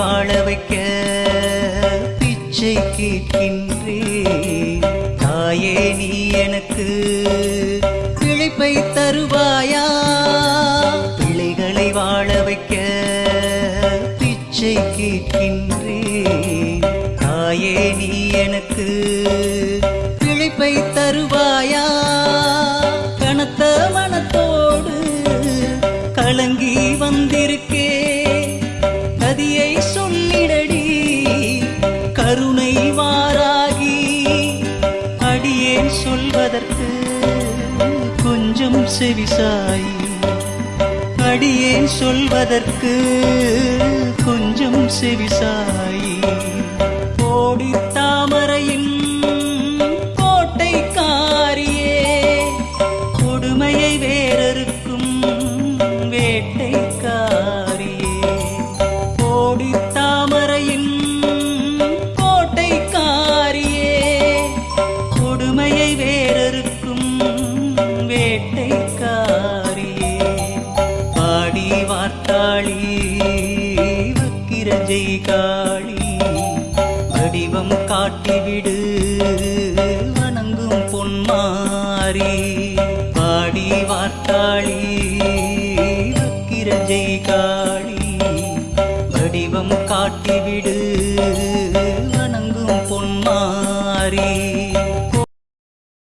வாழ வைக்க பிச்சை கேட்கின்றே தாயே நீ எனக்கு பிழைப்பை தருவாயா? பிள்ளைகளை வாழ வைக்க பிச்சை கேட்கின்றே தாயே நீ எனக்கு பிழைப்பை தருவாயா? கனத்த மனத்தோடு கலங்கி வந்தே சொல்வதற்கு கொஞ்சம் செவிசாய். அடியே சொல்வதற்கு கொஞ்சம் செவிசாய். கோடி தாமரையின் கோட்டை காரியே கொடுமையை வேறறுக்கும் வேட்டைக்காரியே. கோடி தாமரையின் கோட்டை காரியே கொடுமையை வேறறுக்கும் காரியே பாடி வார்த்தாளி வக்கிரஞ்சை காளி வடிவம் காட்டிவிடு வணங்கும் பொன்மாரி பாடி வார்த்தாளி வக்கிரஞ்சை காளி வடிவம் காட்டிவிடு வணங்கும் பொன்மாரி